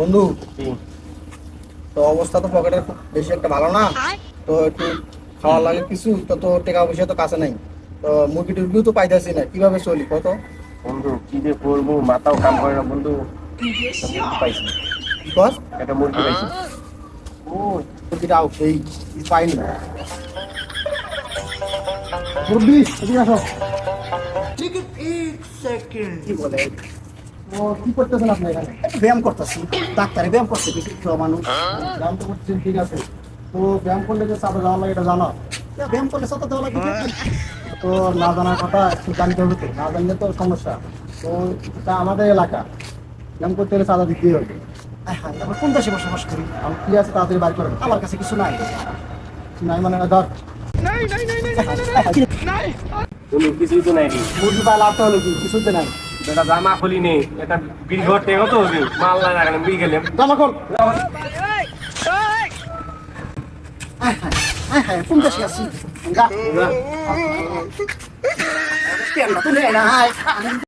বন্ধু তো অবস্থা তো পকেটের খুব বেশি একটা ভালো না। তো একটু খাওয়ার লাগে কিছু তো তো টাকা পয়সা তো কাছে নাই। তো মুরগি টুরগিও তো পাইতেছি না কীভাবে চলি কত? বন্ধু কি যে করব মাথাও কাম করে না বন্ধু। একটা মুরগি পাইছি। কি একটা মুরগি পাইছি। ও মুরগিটা আউ এই পাইনি। মুরগি এদিকে আসো। ঠিক এক সেকেন্ড কি বলে? কি করতেছেন আপনি এখানে? ব্যায়াম করতেছি। ডাক্তারে ব্যায়াম করতে বেশি মানুষ। ব্যায়াম তো করছেন ঠিক আছে। তো ব্যায়াম করলে যে চাপে যাওয়ার লাগে এটা জানো? তা ব্যায়াম করলে দেওয়া লাগে তো না জানার কথা একটু জানতে হবে তো। না জানলে তো সমস্যা। তো এটা আমাদের এলাকা। ব্যায়াম করতে হলে চাঁদা দিতেই হবে। আমরা কোন দেশে বসবাস করি? আমি কি আছে তাড়াতাড়ি বাইর করেন। আমার কাছে কিছু নাই। নাই মানে ধর। কিছুই তো নাই। রে মুরগি পায়ে লাভতে হলো কি? কিছুতে নাই। এটা জামা খুলি নে এটা বিড়ি ঘর টেকো তো হবে? মাল না রাখলে বিড়ি গেলাম জামা খোল। আয়।